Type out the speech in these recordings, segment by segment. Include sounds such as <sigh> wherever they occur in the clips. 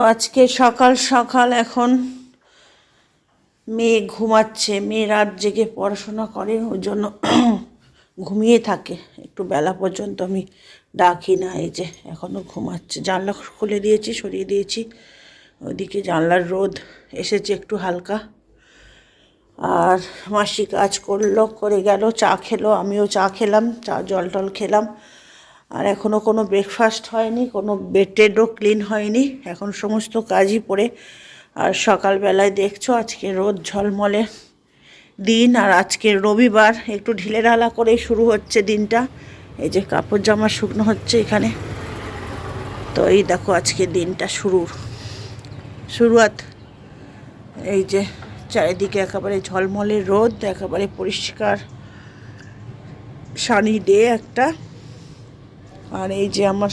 আজকে সকাল সকাল এখন মেয়ে ঘুমাচ্ছে, মেয়ে রাত জেগে পড়াশোনা করে, ওই জন্য <clears throat> ঘুমিয়ে থাকে। একটু বেলা পর্যন্ত আমি ডাকি না, এই যে এখনও ঘুমাচ্ছে। জানলা খুলে দিয়েছি, সরিয়ে দিয়েছি। ওইদিকে জানলার রোদ এসেছে একটু হালকা। আর মাসি কাজ করল, করে গেল, চা খেলো, আমিও চা খেলাম, চা জল টল খেলাম। আর এখনও কোনো ব্রেকফাস্ট হয়নি, কোনো বেডটেডও ক্লিন হয়নি। এখন সমস্ত কাজই পড়ে। আর সকালবেলায় দেখছ আজকে রোদ ঝলমলে দিন, আর আজকে রবিবার। একটু ঢিলেঢালা করেই শুরু হচ্ছে দিনটা। এই যে কাপড় জামা শুকনো হচ্ছে এখানে। তো এই দেখো আজকে দিনটা শুরুর শুরুয়াত এই যে চারিদিকে একেবারে ঝলমলে রোদ, একেবারে পরিষ্কার সানি ডে একটা। আর এই যে আমার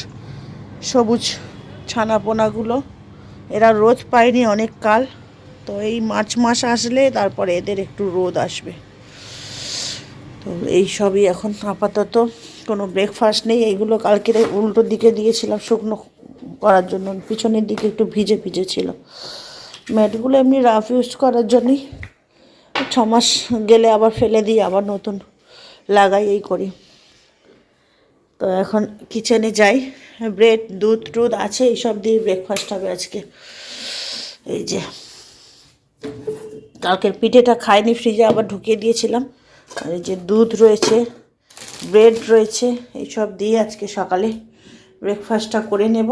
সবুজ ছানাপোনাগুলো, এরা রোদ পায়নি অনেক কাল তো এই মার্চ মাস আসলে তারপরে এদের একটু রোদ আসবে। তো এই সবই এখন আপাতত কোনো ব্রেকফাস্ট নেই এইগুলো কালকে উল্টো দিকে দিয়েছিলাম, শুকনো করার জন্য, পিছনের দিকে একটু ভিজে ভিজে ছিল। ম্যাটগুলো এমনি রাফ ইউজ করার জন্যই, ছ মাস গেলে আবার ফেলে দিই, আবার নতুন লাগাই, এই করি। তো এখন কিচেনে যাই। ব্রেড দুধ, টুধ আছে, এইসব দিয়ে ব্রেকফাস্ট হবে আজকে। এই যে। কালকের পিঠেটা খাইনি ফ্রিজে আবার ঢুকিয়ে দিয়েছিলাম। আর এই যে দুধ রয়েছে ব্রেড রয়েছে, এইসব দিয়ে আজকে সকালে ব্রেকফাস্টটা করে নেব।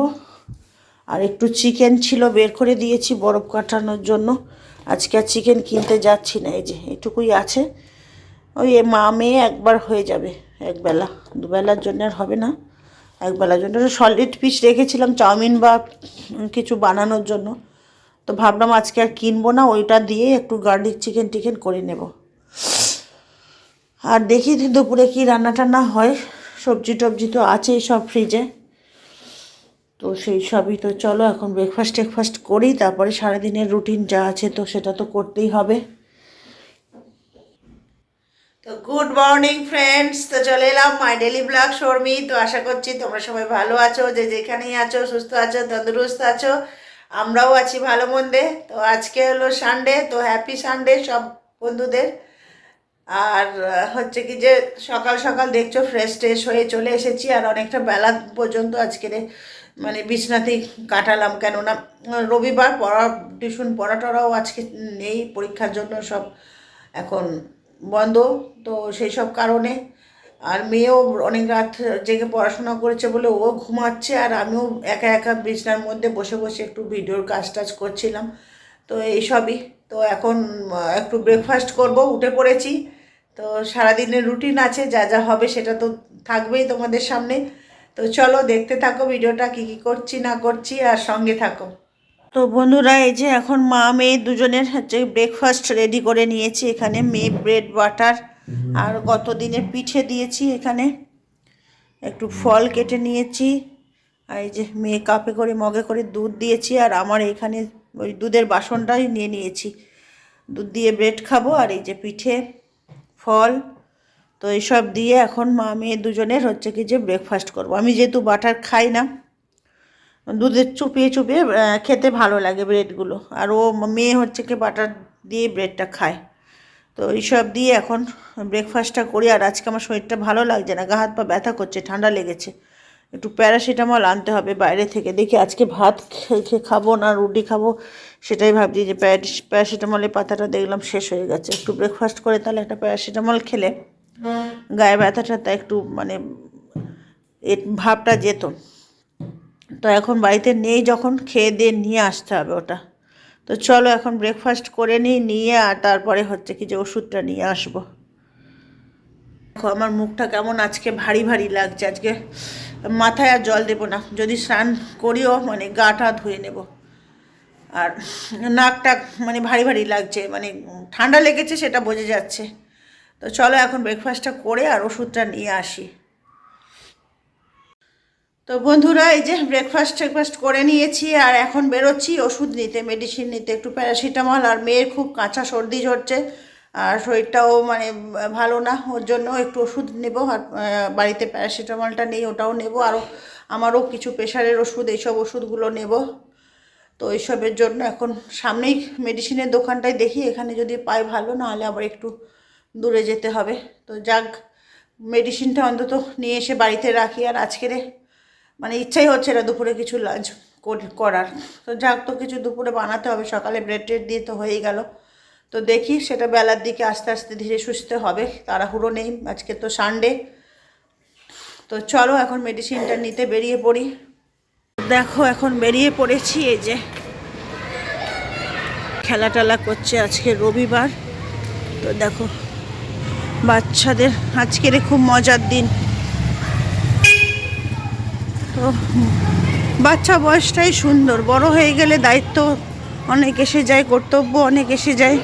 আর একটু চিকেন ছিল, বের করে দিয়েছি বরফ কাটানোর জন্য। আজকে আর চিকেন কিনতে যাচ্ছি না, এই যে এটুকুই আছে। ওই মা মেয়ে একবার হয়ে যাবে। একবেলা দুবেলার জন্য আর হবে না। একবেলার জন্য সলিড পিস রেখেছিলাম, চাউমিন বা কিছু বানানোর জন্য। তো ভাবলাম আজকে আর কিনবো না, ওইটা দিয়ে একটু গার্লিক চিকেন টিকেন করে নেব। আর দেখি দুপুরে কি রান্না টান্না হয়, সবজি টবজি তো আছেই সব ফ্রিজে তো সেই সবই তো চলো, এখন ব্রেকফাস্ট টেকফাস্ট করি, তারপরে সারাদিনের রুটিন যা আছে তো সেটা তো করতেই হবে। তো গুড মর্নিং ফ্রেন্ডস তো চলে এলাম মাই ডেলি ব্লগ শর্মি তো আশা করছি তোমরা সবাই ভালো আছো, যে যেখানেই আছো, সুস্থ আছো, তন্দুরুস্ত আছো। আমরাও আছি ভালো মন্দে। তো আজকে হলো সানডে তো হ্যাপি সানডে সব বন্ধুদের। আর হচ্ছে কি যে সকাল সকাল দেখছ ফ্রেশ ট্রেশ হয়ে চলে এসেছি। আর অনেকটা বেলা পর্যন্ত আজকের মানে বিছনাতেই কাটালাম। কেননা রবিবার পড়া, টিউশন পড়া টড়াও আজকে নেই। পরীক্ষার জন্য সব এখন বন্ধ, তো সেই সব কারণে। আর মেয়েও অনেক রাত জেগে পড়াশোনা করেছে বলে ও ঘুমাচ্ছে, আর আমিও একা একা বিছনার মধ্যে বসে বসে একটু ভিডিওর কাজ টাজ করছিলাম। তো এইসবই তো এখন একটু ব্রেকফাস্ট করব, উঠে পড়েছি। তো সারাদিনের রুটিন আছে, যা যা হবে সেটা তো থাকবেই তোমাদের সামনে। তো চলো দেখতে থাকো, ভিডিওটা কী কী করছি না করছি, আর সঙ্গে থাকো। তো বন্ধুরা, এই যে এখন মা মেয়ে দুজনের হচ্ছে ব্রেকফাস্ট রেডি করে নিয়েছি এখানে, মেয়ে ব্রেড বাটার আর গত দিনের পিঠে দিয়েছি এখানে। একটু ফল কেটে নিয়েছি, আর এই যে মেয়ে কাপে করে, মগে করে দুধ দিয়েছি, আর আমার এখানে ওই দুধের বাসনটাই নিয়ে নিয়েছি। দুধ দিয়ে ব্রেড খাব, আর এই যে পিঠে ফল, তো এইসব দিয়ে এখন মা মেয়ে দুজনের হচ্ছে কি যে ব্রেকফাস্ট করব। আমি যেহেতু বাটার খাই না দুধের চুপিয়ে চুপিয়ে খেতে ভালো লাগে ব্রেডগুলো। আর ও মেয়ে হচ্ছে কি বাটার দিয়ে ব্রেডটা খায়। তো এইসব দিয়ে এখন ব্রেকফাস্টটা করি। আর আজকে আমার শরীরটা ভালো লাগছে না, গা হাত পা ব্যথা করছে, ঠান্ডা লেগেছে। একটু প্যারাসিটামল আনতে হবে বাইরে থেকে। দেখি আজকে ভাত খেয়ে খাব না রুটি খাব? সেটাই ভাবছি যে প্যারাস- প্যারাসিটামলের পাতাটা দেখলাম শেষ হয়ে গেছে। একটু ব্রেকফাস্ট করে তাহলে একটা প্যারাসিটামল খেলে গায়ে ব্যথাটা তা একটু মানে ভাবটা যেত। তো এখন বাড়িতে নেই, যখন খেয়ে দিয়ে নিয়ে আসতে হবে ওটা। তো চলো এখন ব্রেকফাস্ট করে নিই, নিয়ে আর তারপরে হচ্ছে কি যে ওষুধটা নিয়ে আসব। দেখো আমার মুখটা কেমন আজকে ভারী ভারী লাগছে, আজকে মাথায় আর জল দেবো না। যদি স্নান করিও মানে গাটা ধুয়ে নেব। আর নাকটা মানে ভারী ভারী লাগছে মানে ঠান্ডা লেগেছে সেটা বোঝা যাচ্ছে। তো চলো এখন ব্রেকফাস্টটা করে আর ওষুধটা নিয়ে আসি। তো বন্ধুরা, এই যে ব্রেকফাস্ট ট্রেকফাস্ট করে নিয়েছি আর এখন বেরোচ্ছি। ওষুধ নিতে মেডিসিন নিতে, একটু প্যারাসিটামল আর মেয়ের খুব কাঁচা সর্দি ঝরছে। আর শরীরটাও মানে ভালো না, ওর জন্য একটু ওষুধ নেব আর বাড়িতে প্যারাসিটামলটা নেই, ওটাও নেব। আরও আমারও কিছু প্রেশারের ওষুধ, এইসব ওষুধগুলো নেব। তো ওইসবের জন্য এখন সামনেই মেডিসিনের দোকানটাই দেখি, এখানে যদি পাই ভালো, নাহলে আবার একটু দূরে যেতে হবে। তো যাক মেডিসিনটা অন্তত নিয়ে এসে বাড়িতে রাখি। আর আজকেরে মানে ইচ্ছাই হচ্ছে না দুপুরে কিছু লাঞ্চ করার। তো যাক, তো কিছু দুপুরে বানাতে হবে। সকালে ব্রেড ট্রেড দিয়ে তো হয়েই গেল। তো দেখি সেটা বেলার দিকে আস্তে আস্তে ধীরে সুস্থে হবে। তাড়াহুড়ো নেই। আজকে তো সানডে তো চলো এখন মেডিসিনটা নিতে বেরিয়ে পড়ি। দেখো, এখন বেরিয়ে পড়েছি এই যে। খেলা টেলা করছে আজকে রবিবার। তো দেখো, বাচ্চাদের, আজকের খুব মজার দিন। বাচ্চা বয়সটাই সুন্দর, বড় হয়ে গেলে দায়িত্ব অনেক এসে যায়, কর্তব্য অনেক এসে যায়,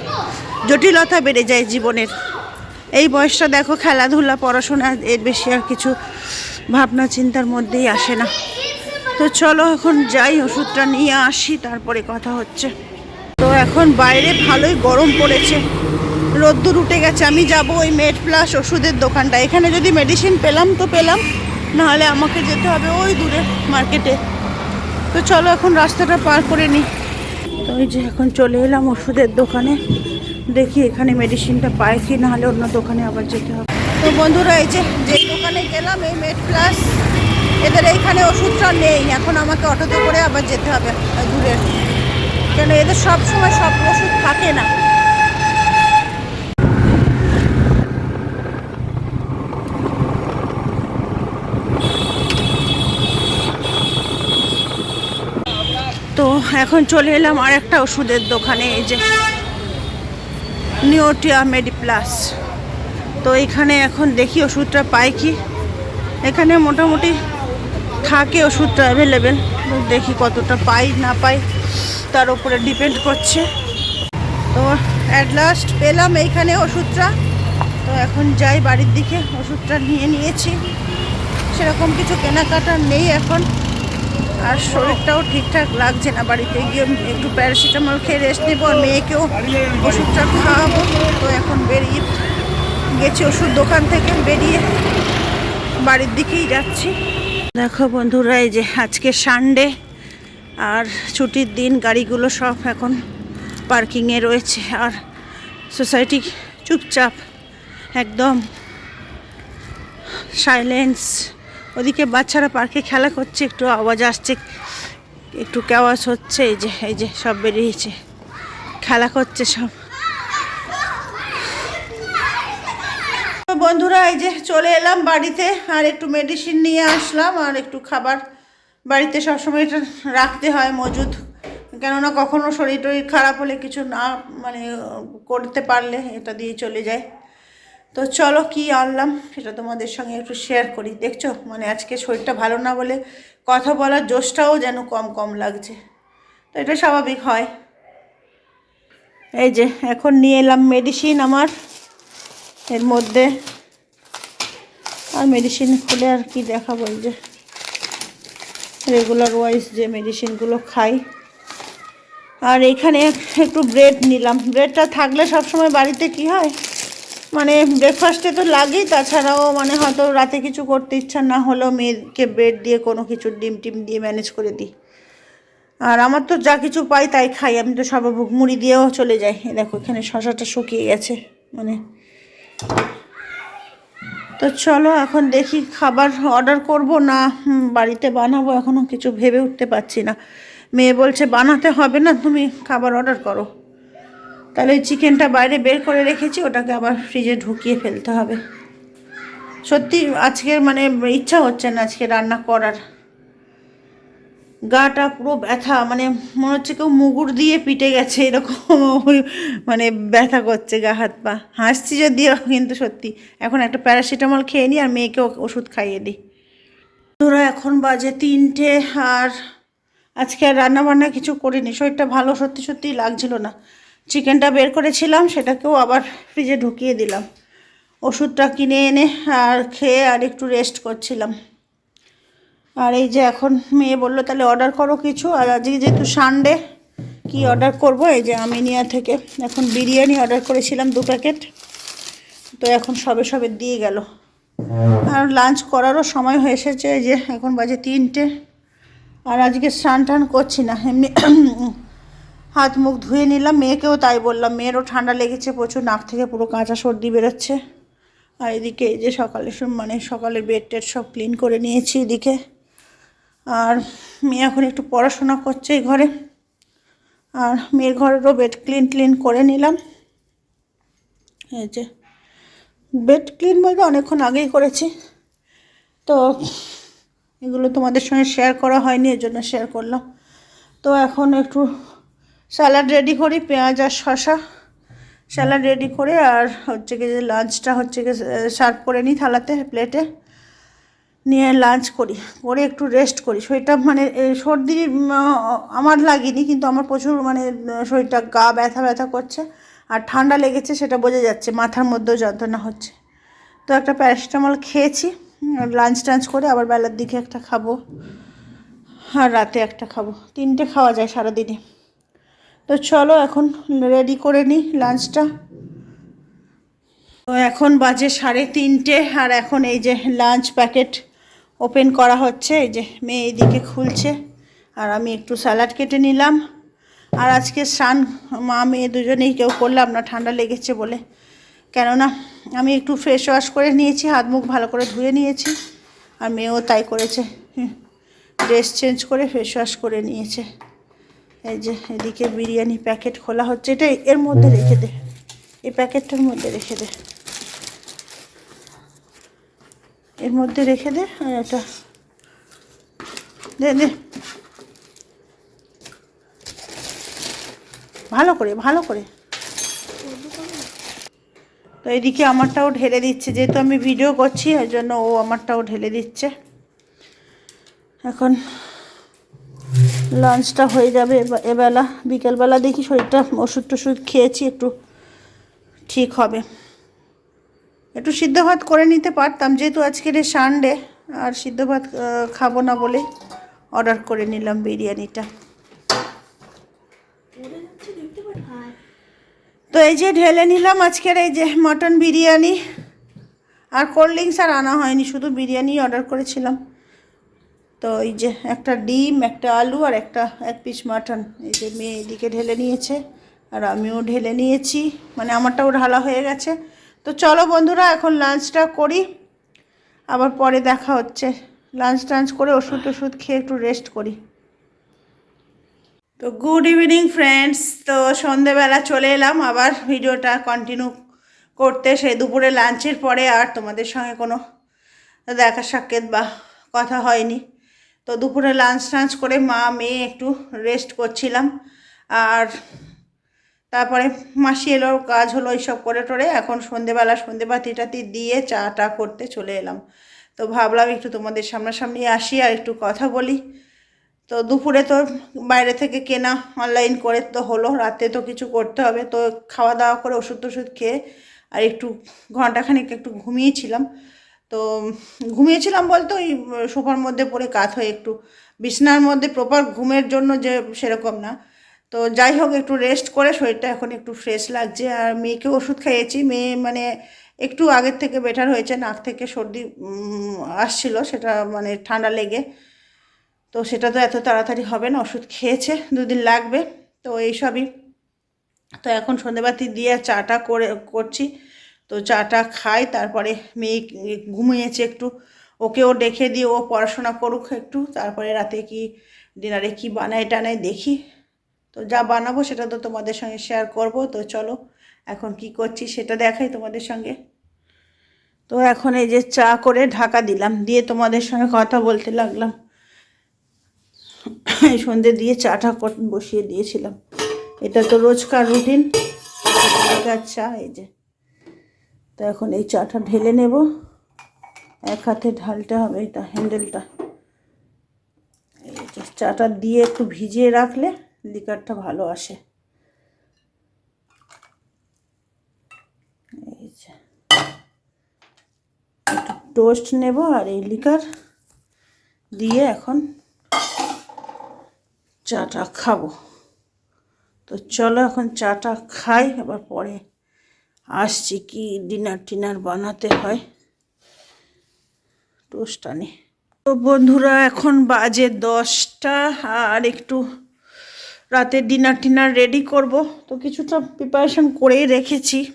জটিলতা বেড়ে যায় জীবনের। এই বয়সটা দেখো খেলাধুলা, পড়াশোনা, এর বেশি আর কিছু ভাবনা চিন্তার মধ্যেই আসে না। তো চলো এখন যাই, ওষুধটা নিয়ে আসি, তারপরে কথা হচ্ছে। তো এখন বাইরে ভালোই গরম পড়েছে। রোদ্দুর উঠে গেছে, আমি যাব ওই মেড প্লাস ওষুধের দোকানটা এখানে যদি মেডিসিন পেলাম তো পেলাম। নাহলে আমাকে যেতে হবে ওই দূরে মার্কেটে। তো চলো এখন রাস্তাটা পার করে নিই। তো ওই যে এখন চলে এলাম ওষুধের দোকানে। দেখি এখানে মেডিসিনটা পাই কি, নাহলে অন্য দোকানে আবার যেতে হবে। তো বন্ধুরা, এই যে যে দোকানে গেলাম, এই মেড প্লাস এদের এইখানে ওষুধটা নেই। এখন আমাকে অটোতে করে আবার যেতে হবে দূরের কেন, এদের সব সময় সব ওষুধ থাকে না। তো এখন চলে এলাম আর একটা ওষুধের দোকানে, এই যে নিওটিয়া মেডিপ্লাস তো এখানে এখন দেখি ওষুধটা পাই কি। এখানে মোটামুটি থাকে ওষুধটা অ্যাভেলেবেল দেখি কতটা পাই, না পাই, তার উপরে ডিপেন্ড করছে। তো অ্যাট লাস্ট পেলাম এইখানে ওষুধটা। তো এখন যাই বাড়ির দিকে, ওষুধটা নিয়ে নিয়েছি। সেরকম কিছু কেনাকাটা নেই এখন। আর শরীরটাও ঠিকঠাক লাগছে না বাড়িতে। গিয়ে একটু প্যারাসিটামল খেয়ে রেস্ট নেব আর মেয়েকেও ওষুধটা খাওয়াবো। তো এখন বেরিয়ে গেছি ওষুধ দোকান থেকে, বেরিয়ে বাড়ির দিকেই যাচ্ছি। দেখো বন্ধুরা, এই যে আজকে সানডে আর ছুটির দিন, গাড়িগুলো সব এখন পার্কিংয়ে রয়েছে আর সোসাইটি চুপচাপ, একদম সাইলেন্স ওদিকে বাচ্চারা পার্কে খেলা করছে, একটু আওয়াজ আসছে, একটু কেওয়াজ হচ্ছে, এই যে এই যে সব বেরিয়েছে, খেলা করছে সব। বন্ধুরা, এই যে চলে এলাম বাড়িতে, আর একটু মেডিসিন নিয়ে আসলাম, আর একটু খাবার। বাড়িতে সবসময় এটা রাখতে হয় মজুদ, কেননা কখনো শরীর টরীর খারাপ হলে কিছু না মানে করতে পারলে এটা দিয়ে চলে যায়। তো চলো কি আনলাম সেটা তোমাদের সঙ্গে একটু শেয়ার করি। দেখছ? মানে আজকে শরীরটা ভালো না বলে কথা বলার জোশটাও যেন কম কম লাগছে। তো এটা স্বাভাবিক হয়। এই যে এখন নিয়ে এলাম মেডিসিন আমার। এর মধ্যে আর মেডিসিন খুলে আর কি দেখাবো এই যে। রেগুলার ওয়াইজ যে মেডিসিনগুলো খাই। আর এখানে একটু ব্রেড নিলাম। ব্রেডটা থাকলে সবসময় বাড়িতে কি হয়? মানে ব্রেকফাস্টে তো লাগেই, তাছাড়াও মানে হয়তো রাতে কিছু করতে ইচ্ছা না হলেও মেয়েকে ব্রেড দিয়ে কোনো কিছু ডিম টিম দিয়ে ম্যানেজ করে দিই। আর আমার তো যা কিছু পাই তাই খাই, আমি তো সর্বভোগ মুড়ি দিয়েও চলে যাই। দেখো, এখানে শশাটা শুকিয়ে গেছে মানে। তো চলো, এখন দেখি খাবার অর্ডার করব না বাড়িতে বানাবো এখনও কিছু ভেবে উঠতে পারছি না। মেয়ে বলছে, বানাতে হবে না তুমি, খাবার অর্ডার করো। তাহলে ওই চিকেনটা বাইরে বের করে রেখেছি, ওটাকে আবার ফ্রিজে ঢুকিয়ে ফেলতে হবে। সত্যি আজকে মানে ইচ্ছা হচ্ছে না আজকে রান্না করার। গাটা পুরো ব্যথা মানে মনে হচ্ছে কেউ মুগুর দিয়ে পিটে গেছে, এরকম <laughs> মানে ব্যথা করছে গা, হাত পা। হাসছি যদিও, কিন্তু সত্যি। এখন একটা প্যারাসিটামল খেয়ে নিই আর মেয়েকে ওষুধ খাইয়ে দিই। তোরা এখন বাজে তিনটে আর আজকে আর রান্না বান্না কিছু করিনি। শরীরটা ভালো, সত্যি সত্যিই লাগছিল না। চিকেনটা বের করেছিলাম, সেটাকেও আবার ফ্রিজে ঢুকিয়ে দিলাম। ওষুধটা কিনে এনে আর খেয়ে আর একটু রেস্ট করছিলাম। আর এই যে এখন মেয়ে বলল, তাহলে অর্ডার করো কিছু। আর আজকে যেহেতু সানডে কি অর্ডার করব? এই যে আমিনিয়া থেকে এখন বিরিয়ানি অর্ডার করেছিলাম দু প্যাকেট। তো এখন সবে সবে দিয়ে গেল। আর লাঞ্চ করারও সময় হয়ে এসেছে যে এখন বাজে তিনটে। আর আজকে স্নান টান করছি না, এমনি হাত মুখ ধুয়ে নিলাম। মেয়েকেও তাই বললাম, মেয়েরও ঠান্ডা লেগেছে প্রচুর, নাক থেকে পুরো কাঁচা সর্দি বেরোচ্ছে। আর এদিকে এই যে সকালে মানে সকালে বেড টেড সব ক্লিন করে নিয়েছি এদিকে। আর মেয়ে এখন একটু পড়াশোনা করছে এই ঘরে। আর মেয়ের ঘরেরও বেড ক্লিন ক্লিন করে নিলাম। এই যে বেড ক্লিন বলতে অনেকক্ষণ আগেই করেছি। তো এগুলো তোমাদের সঙ্গে শেয়ার করা হয়নি, এর জন্য শেয়ার করলাম। তো এখন একটু স্যালাড রেডি করি, পেঁয়াজ আর শশা স্যালাড রেডি করে আর হচ্ছে কি যে লাঞ্চটা হচ্ছে কি সার্ভ করে নিই থালাতে, প্লেটে। নিয়ে লাঞ্চ করি, করে একটু রেস্ট করি। শরীরটা মানে সর্দি আমার লাগেনি, কিন্তু আমার প্রচুর মানে শরীরটা গা ব্যথা ব্যথা করছে আর ঠান্ডা লেগেছে, সেটা বোঝা যাচ্ছে, মাথার মধ্যেও যন্ত্রণা হচ্ছে। তো একটা প্যারাসিটামল খেয়েছি, লাঞ্চ টাঞ্চ করে আবার বেলার দিকে একটা খাব, আর রাতে একটা খাব। তিনটে খাওয়া যায় সারাদিনে। তো চলো এখন রেডি করে নিই লাঞ্চটা তো এখন বাজে সাড়ে তিনটে, আর এখন এই যে লাঞ্চ প্যাকেট ওপেন করা হচ্ছে, এই যে মেয়ে এইদিকে খুলছে, আর আমি একটু স্যালাড কেটে নিলাম। আর আজকে স্নান, মা মেয়ে দুজনেই কেউ করলাম না ঠান্ডা লেগেছে বলে। কেননা আমি একটু ফেস ওয়াশ করে নিয়েছি, হাত মুখ ভালো করে ধুয়ে নিয়েছি, আর মেয়েও তাই করেছে। ড্রেস চেঞ্জ করে ফেস ওয়াশ করে নিয়েছে। এই যে, এদিকে বিরিয়ানি প্যাকেট খোলা হচ্ছে এটা এর মধ্যে রেখে দে। এই প্যাকেটটার মধ্যে রেখে দে। এর মধ্যে রেখে দে, আর এটা। দে দে। ভালো করে ভালো করে। তো এদিকে আমারটাও ঢেলে দিচ্ছে, যেহেতু আমি ভিডিও করছি ওই জন্য ও আমারটাও ঢেলে দিচ্ছে। এখন লাঞ্চটা হয়ে যাবে এবা- এবেলা। বিকেলবেলা দেখি শরীরটা ওষুধ টষুধ খেয়েছি, একটু ঠিক হবে। একটু সিদ্ধ ভাত করে নিতে পারতাম, যেহেতু আজকের সানডে আর সিদ্ধ ভাত খাব না বলে অর্ডার করে নিলাম বিরিয়ানিটা। তো এই যে ঢেলে নিলাম আজকের এই যে মটন বিরিয়ানি। আর কোল্ড ড্রিঙ্কস আর আনা হয়নি, শুধু বিরিয়ানি অর্ডার করেছিলাম। তো এই যে একটা ডিম, একটা আলু আর একটা এক পিস মাটন। এই যে মেয়ে এদিকে ঢেলে নিয়েছে আর আমিও ঢেলে নিয়েছি। মানে আমারটাও ঢালা হয়ে গেছে। তো চলো বন্ধুরা, এখন লাঞ্চটা করি। আবার পরে দেখা হচ্ছে। লাঞ্চ টাঞ্চ করে ওষুধ টষুধ খেয়ে একটু রেস্ট করি। তো গুড ইভিনিং ফ্রেন্ডস তো সন্ধেবেলা চলে এলাম। আবার ভিডিওটা কন্টিনিউ করতে। সেই দুপুরে লাঞ্চের পরে আর তোমাদের সঙ্গে কোনো দেখা সাক্ষাৎ বা কথা হয়নি। তো দুপুরে লাঞ্চ টাঞ্চ করে মা, মেয়ে একটু রেস্ট করছিলাম। আর তারপরে মাসি এলো, কাজ হলো এইসব করে টোরে। এখন সন্ধেবেলা, সন্ধে বাতি টাতি দিয়ে চা টা করতে চলে এলাম। তো ভাবলাম একটু তোমাদের সামনাসামনি আসি আর একটু কথা বলি। তো দুপুরে তো বাইরে থেকে কেনা অনলাইন করে তো হলো, রাতে তো কিছু করতে হবে। তো খাওয়া দাওয়া করে ওষুধ টষুধ খেয়ে আর একটু ঘন্টাখানিক একটু ঘুমিয়েছিলাম। তো ঘুমিয়েছিলাম বলতে ওই সোফার মধ্যে পড়ে কাত হয়ে একটু বিছনার মধ্যে প্রপার ঘুমের জন্য যে সেরকম না। তো যাই হোক একটু রেস্ট করে শরীরটা এখন একটু ফ্রেশ লাগছে। আর মেয়েকে ওষুধ খাইয়েছি। মেয়ে মানে একটু আগের থেকে বেটার হয়েছে। নাক থেকে সর্দি আসছিল সেটা মানে ঠান্ডা লেগে। তো সেটা তো এত তাড়াতাড়ি হবে না, ওষুধ খেয়েছে, দুদিন লাগবে। তো এইসবই। তো এখন সন্ধেবাতি দিয়ে চাটা করে, করছি। তো চাটা খাই, তারপরে মেয়ে ঘুমিয়েছে একটু। ওকেও ডেকে দিয়ে ও পড়াশোনা করুক একটু, তারপরে রাতে কি ডিনারে কি বানায় টানাই দেখি। তো যা বানাবো সেটা তো তোমাদের সঙ্গে শেয়ার করব। তো চলো, এখন কি করছি সেটা দেখাই তোমাদের সঙ্গে। তো এখন এই যে চা করে ঢাকা দিলাম, দিয়ে তোমাদের সঙ্গে কথা বলতে লাগলাম। এই সন্ধে দিয়ে চাটা বসিয়ে দিয়েছিলাম। এটা তো রোজকার রুটিন চা, এই যে। তো এখন এই চাটা ঢেলে নেব। এক হাতে ঢালতে হবে এটা হ্যান্ডেলটা চাটা দিয়ে একটু ভিজিয়ে রাখলে লিকারটা ভালো আসে। এই যে একটু টোস্ট নেব আর এই লিকার দিয়ে এখন চাটা খাব। তো চলো এখন চাটা খাই, আবার পরে আসছি কি ডিনার টিনার বানাতে হয়। টোস্ট আনি। তো বন্ধুরা, এখন বাজে দশটা আর একটু রাতে ডিনার টিনার রেডি করব। তো কিছুটা প্রিপারেশন করেই রেখেছি।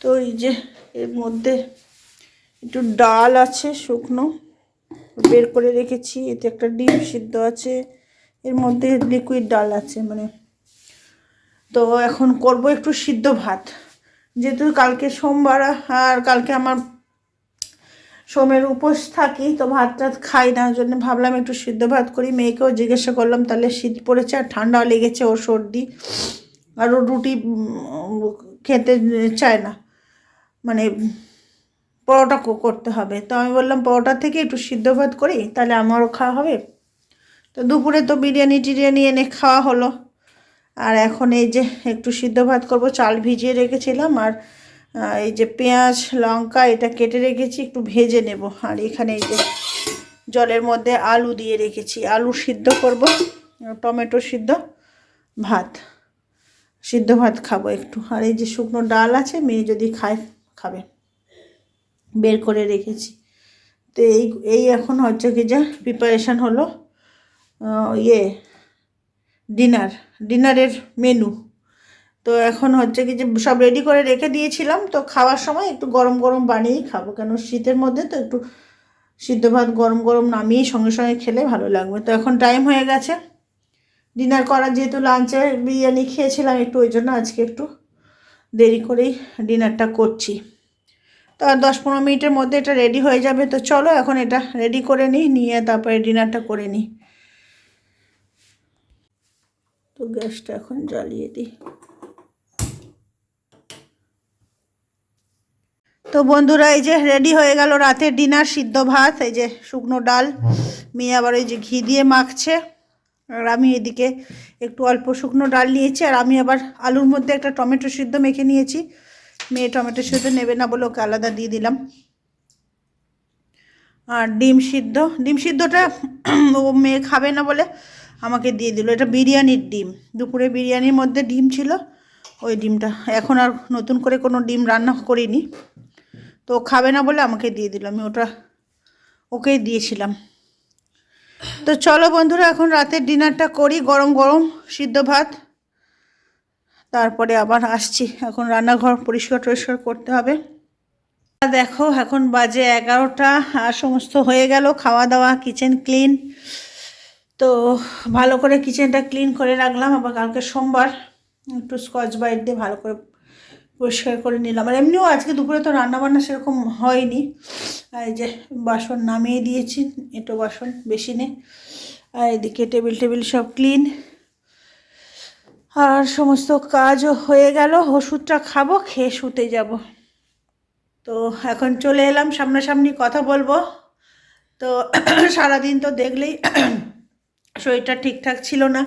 তো এই যে এর মধ্যে একটু ডাল আছে, শুকনো, বের করে রেখেছি। এতে একটা ডিম সিদ্ধ আছে। এর মধ্যে লিকুইড ডাল আছে মানে তো এখন করব একটু সিদ্ধ ভাত। যেহেতু কালকে সোমবার, আর কালকে আমার সোমের উপোস থাকি, তো ভাত টাত খাই না ওই জন্য ভাবলাম একটু সিদ্ধ ভাত করি। মেয়েকেও জিজ্ঞাসা করলাম, তাহলে শীত পড়েছে আর ঠান্ডাও লেগেছে ওর সর্দি? আর ও রুটি খেতে চায় না। মানে পরোটা করতে হবে। তো আমি বললাম, পরোটা থেকে একটু সিদ্ধ ভাত করি, তাহলে আমারও খাওয়া হবে। তো দুপুরে তো বিরিয়ানি টিরিয়ানি এনে খাওয়া হলো। আর এখন এই যে একটু সিদ্ধ ভাত করব, চাল ভিজিয়ে রেখেছিলাম আর এই যে পেঁয়াজ, লঙ্কা এটা কেটে রেখেছি, একটু ভেজে নেব। আর এখানে এই যে জলের মধ্যে আলু দিয়ে রেখেছি। আলু সিদ্ধ করব, টমেটো সিদ্ধ ভাত। সিদ্ধ ভাত খাব একটু। আর এই যে শুকনো ডাল আছে, মেয়ে যদি খায়, খাবে। বের করে রেখেছি। তো এই এই এখন হচ্ছে কি যে প্রিপারেশান হলো ইয়ে ডিনার ডিনারের মেনু তো এখন হচ্ছে কি যে সব রেডি করে রেখে দিয়েছিলাম, তো খাওয়ার সময় একটু গরম গরম বানিয়েই খাব। কেন শীতের মধ্যে তো একটু সিদ্ধ ভাত গরম গরম নামিয়ে সঙ্গে সঙ্গে খেলে ভালো লাগবে। তো এখন টাইম হয়ে গেছে। ডিনার করার যেহেতু লাঞ্চে বিরিয়ানি খেয়েছিলাম একটু, ওই জন্য আজকে একটু দেরি করেই ডিনারটা করছি। তো আর দশ পনেরো মিনিটের মধ্যে এটা রেডি হয়ে যাবে। তো চলো এখন এটা রেডি করে নিই, নিয়ে তারপরে ডিনারটা করে নিই। তো গ্যাসটা এখন জ্বালিয়ে দিই। তো বন্ধুরা, এই যে রেডি হয়ে গেল রাতের ডিনার সিদ্ধ ভাত, এই যে শুকনো ডাল। মেয়ে আবার এই যে ঘি দিয়ে মাখছে। আর আমি এদিকে একটু অল্প শুকনো ডাল নিয়েছি, আর আমি আবার আলুর মধ্যে একটা টমেটো সিদ্ধ মেখে নিয়েছি। মেয়ে টমেটো সিদ্ধ নেবে না বলে ওকে আলাদা দিয়ে দিলাম। আর ডিম সিদ্ধ, ডিম সিদ্ধটা ও মেয়ে খাবে না বলে আমাকে দিয়ে দিল। এটা বিরিয়ানির ডিম। দুপুরে বিরিয়ানির মধ্যে ডিম ছিল, ওই ডিমটা। এখন আর নতুন করে কোনো ডিম রান্না করিনি। তো খাবে না বলে আমাকে দিয়ে দিল। আমি ওটা, ওকেই দিয়েছিলাম। তো চলো বন্ধুরা, এখন রাতের ডিনারটা করি। গরম গরম সিদ্ধ ভাত। তারপরে আবার আসছি। এখন রান্নাঘর পরিষ্কার টরিষ্কার করতে হবে। দেখো, এখন বাজে এগারোটা। আর সমস্ত হয়ে গেল। খাওয়া দাওয়া কিচেন ক্লিন তো ভালো করে কিচেনটা ক্লিন করে রাখলাম, আবার কালকে সোমবার একটু স্কচ বাইট দিয়ে ভালো করে পরিষ্কার করে নিলাম। আর এমনিও আজকে দুপুরে তো রান্নাবান্না সেরকম হয়নি। এই যে বাসন নামিয়ে দিয়েছি, এটো বাসন, বেশি নেই। আর এদিকে টেবিল টেবিল সব ক্লিন আর সমস্ত কাজও হয়ে গেল, ওষুধটা খাব, খেয়ে শুতে যাব। তো এখন চলে এলাম, সামনাসামনি কথা বলব। তো সারাদিন তো দেখলেই শরীরটা ঠিকঠাক ছিল না।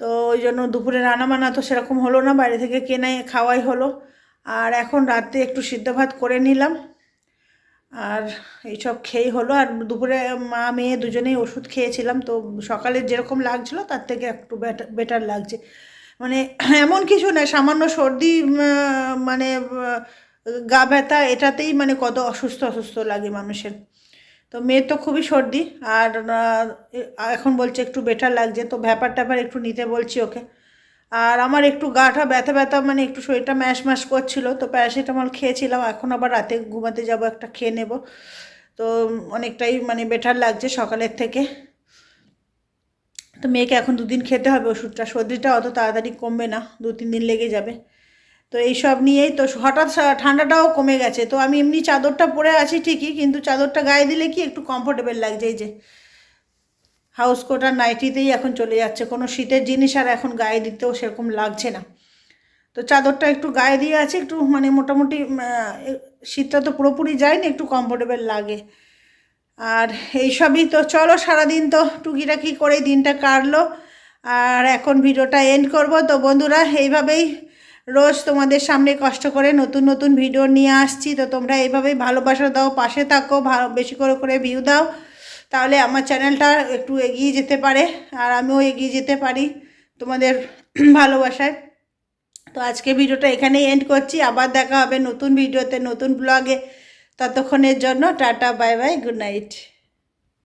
তো ওই জন্য দুপুরে রান্না বান্না তো সেরকম হলো না, বাইরে থেকে কেনাই, খাওয়াই হলো। আর এখন রাতে একটু সিদ্ধ ভাত করে নিলাম। আর এইসব খেয়েই হলো। আর দুপুরে মা, মেয়ে দুজনেই ওষুধ খেয়েছিলাম। তো সকালে যেরকম লাগছিল, তার থেকে একটু বেটার লাগছে। মানে এমন কিছু না, সামান্য সর্দি মানে গা ব্যথা, এটাতেই মানে কত অসুস্থ অসুস্থ লাগে মানুষের। তো মেয়ের তো খুবই সর্দি আর এখন বলছে একটু বেটার লাগছে, তো ব্যাপার ট্যাপার একটু নিতে বলছি ওকে। আর আমার একটু গাটা ব্যথা ব্যথা মানে একটু শরীরটা ম্যাশ ম্যাশ করছিল, তো প্যারাসিটামল খেয়েছিলাম, এখন আবার রাতে ঘুমাতে যাব, একটা খেয়ে নেব। তো অনেকটাই মানে বেটার লাগছে সকালের থেকে। তো মেয়েকে এখন দুদিন খেতে হবে, ওষুধটা, সর্দিটা অত তাড়াতাড়ি কমবে না দু তিন দিন লেগে যাবে। তো এইসব নিয়েই তো হঠাৎ ঠান্ডাটাও কমে গেছে। তো আমি এমনি চাদরটা পরে আছি ঠিকই, কিন্তু চাদরটা গায়ে দিলে কি একটু কমফোর্টেবল লাগছে এই যে। হাউস কোট আর নাইটিতেই এখন চলে যাচ্ছে। কোনো শীতের জিনিস আর এখন গায়ে দিতেও সেরকম লাগছে না। তো চাদরটা একটু গায়ে দিয়ে আছে, একটু মানে মোটামুটি শীতটা তো পুরোপুরি যায়নি, একটু কমফোর্টেবল লাগে। আর এইসবই তো, চলো সারাদিন তো টুকিটাকি করে দিনটা কাটলো। আর এখন ভিডিওটা এন্ড করব। তো বন্ধুরা, এইভাবেই রোজ তোমাদের সামনে কষ্ট করে নতুন নতুন ভিডিও নিয়ে আসছি। তো তোমরা এইভাবেই ভালোবাসা দাও, পাশে থাকো, ভালো, বেশি করে করে ভিউ দাও। তাহলে আমার চ্যানেলটা একটু এগিয়ে যেতে পারে, আর আমিও এগিয়ে যেতে পারি তোমাদের <clears throat> ভালোবাসায়। তো আজকে ভিডিওটা এখানেই এন্ড করছি। আবার দেখা হবে নতুন ভিডিওতে, নতুন ব্লগে ততক্ষণের জন্য tata bye bye good night